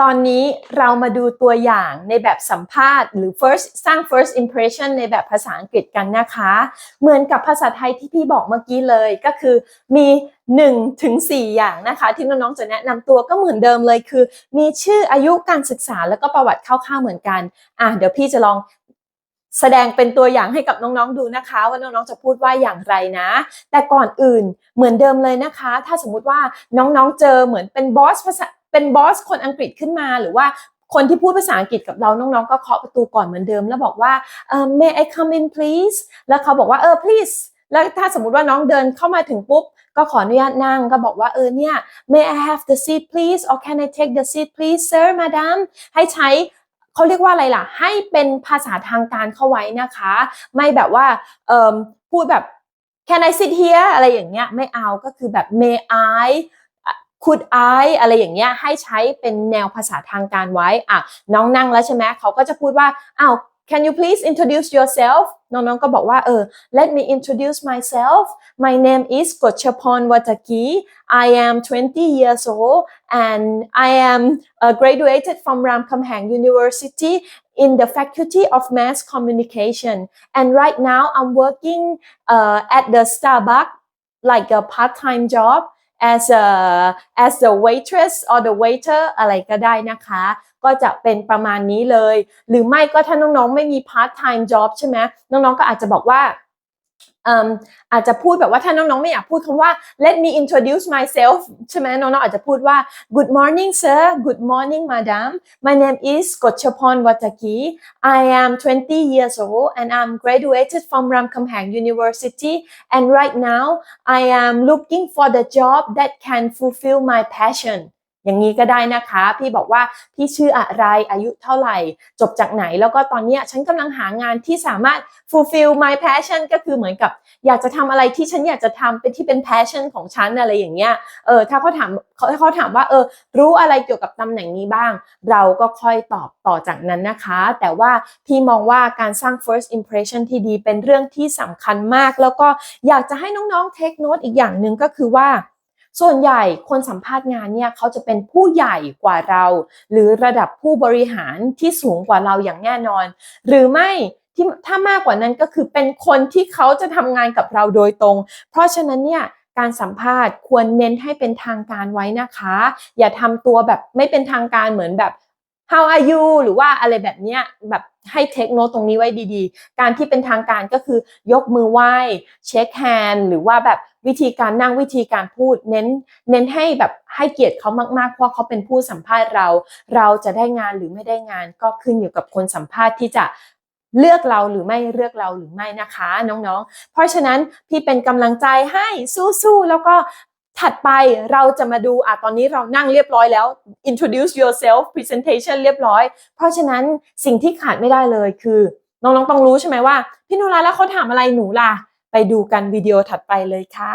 ตอนนี้เรามาดูตัวอย่างในแบบสัมภาษณ์หรือ first สร้าง first impression ในแบบภาษาอังกฤษกันนะคะ เหมือนกับภาษาไทยที่พี่บอกเมื่อกี้เลยก็คือมี1ถึง4อย่างนะคะ ที่น้องๆจะแนะนำตัวก็เหมือนเดิมเลยคือ มีชื่ออายุการศึกษาแล้วก็ประวัติคร่าวๆเหมือนกันอะเดี๋ยวพี่จะลองแสดงเป็นตัวอย่างให้กับน้องๆดูนะคะ ว่าน้องๆจะพูดว่าอย่างไรนะ แต่ก่อนอื่นเหมือนเดิมเลยนะคะ ถ้าสมมุติว่าน้องๆเจอเหมือนเป็นบอสภาษา เป็นบอสคนอังกฤษขึ้นมาหรือว่าคนที่พูดภาษาอังกฤษกับเราน้องๆ ก็เคาะประตูก่อนเหมือนเดิม แล้วบอกว่าเอ่อ may I come in please แล้วเขาบอกว่าเออ please แล้วถ้าสมมุติว่าน้องเดินเข้ามาถึงปุ๊บ ก็ขออนุญาตนั่งก็บอกว่าเออเนี่ย may I have the seat please or can I take the seat please sir madam ให้ใช้เขาเรียกว่าอะไรล่ะ ให้เป็นภาษาทางการเข้าไว้นะคะ ไม่แบบว่าพูดแบบ can I sit here อะไรอย่างเงี้ยไม่เอาก็คือแบบ may I could I อะไรอย่างเงี้ยให้ใช้เป็นแนวภาษาทางการไว้อะน้องนั่งแล้วใช่ไหมเขาก็จะพูดว่าอ้าว can you please introduce yourself น้องๆ ก็บอกว่าเออ let me introduce myself my name is Gotchapon Wataki am 20 years old and I am uh, graduated from Ramkhamhaeng University in the Faculty of Mass Communication and right now I'm working uh, at the Starbucks like a part-time job as a as the waitress or the waiter อะไรก็ได้นะคะ ก็จะเป็นประมาณนี้เลย หรือไม่ก็ถ้าน้องๆไม่มี part time job ใช่ไหมน้องๆก็อาจจะบอกว่า อาจจะพูดแบบว่าถ้าน้องๆ ไม่อยากพูดคำว่า let me introduce myself ใช่ไหมน้องๆ อาจจะพูดว่า good morning sir good morning madam my name is Gotchapon Wataki I am 20 years old and I'm graduated from Ramkhamhaeng University and right now I am looking for the job that can fulfill my passion อย่างนี้ก็ได้นะคะ พี่บอกว่าพี่ชื่ออะไรอายุเท่าไหร่ จบจากไหนแล้วก็ตอนนี้ฉันกำลังหางานที่สามารถ fulfill my passion ก็คือเหมือนกับ อยากจะทำอะไรที่ฉันอยากจะทำเป็นที่เป็น passion ของฉันอะไรอย่างเงี้ยเออถ้าเขาถามเขาเขาถามว่าเออรู้อะไรเกี่ยวกับตำแหน่งนี้บ้าง เราก็ค่อยตอบต่อจากนั้นนะคะ แต่ว่าพี่มองว่าการสร้าง first impression ที่ดีเป็นเรื่องที่สำคัญมาก แล้วก็อยากจะให้น้องๆ take note อีกอย่างหนึ่งก็คือว่า ส่วนใหญ่คนสัมภาษณ์งานเนี่ยเขาจะเป็นผู้ใหญ่กว่าเรา หรือระดับผู้บริหารที่สูงกว่าเราอย่างแน่นอน หรือไม่ที่ถ้ามากกว่านั้นก็คือเป็นคนที่เขาจะทำงานกับเราโดยตรง เพราะฉะนั้นเนี่ยการสัมภาษณ์ควรเน้นให้เป็นทางการไว้นะคะ อย่าทำตัวแบบไม่เป็นทางการเหมือนแบบ how are you หรือว่าอะไรแบบเนี้ยแบบให้เทคโนตตรงนี้ไว้ดีๆ การที่เป็นทางการก็คือยกมือไหว้เช็คแฮนด์หรือว่าแบบวิธีการนั่งวิธีการพูดเน้น เน้นให้แบบให้เกียรติเขามากๆ เพราะเขาเป็นผู้สัมภาษณ์เรา เราจะได้งานหรือไม่ได้งานก็ขึ้นอยู่กับคนสัมภาษณ์ที่จะเลือกเราหรือไม่เลือกเราหรือไม่นะคะน้องๆ เพราะฉะนั้นพี่เป็นกำลังใจให้สู้ๆแล้วก็ ถัดไปเราจะมาดูอะตอนนี้เรานั่งเรียบร้อยแล้ว introduce yourself presentation เรียบร้อย เพราะฉะนั้นสิ่งที่ขาดไม่ได้เลยคือ น้องๆต้องรู้ใช่ไหมว่า พี่นุราแล้วเขาถามอะไรหนูล่ะ ไปดูกันวิดีโอถัดไปเลยค่ะ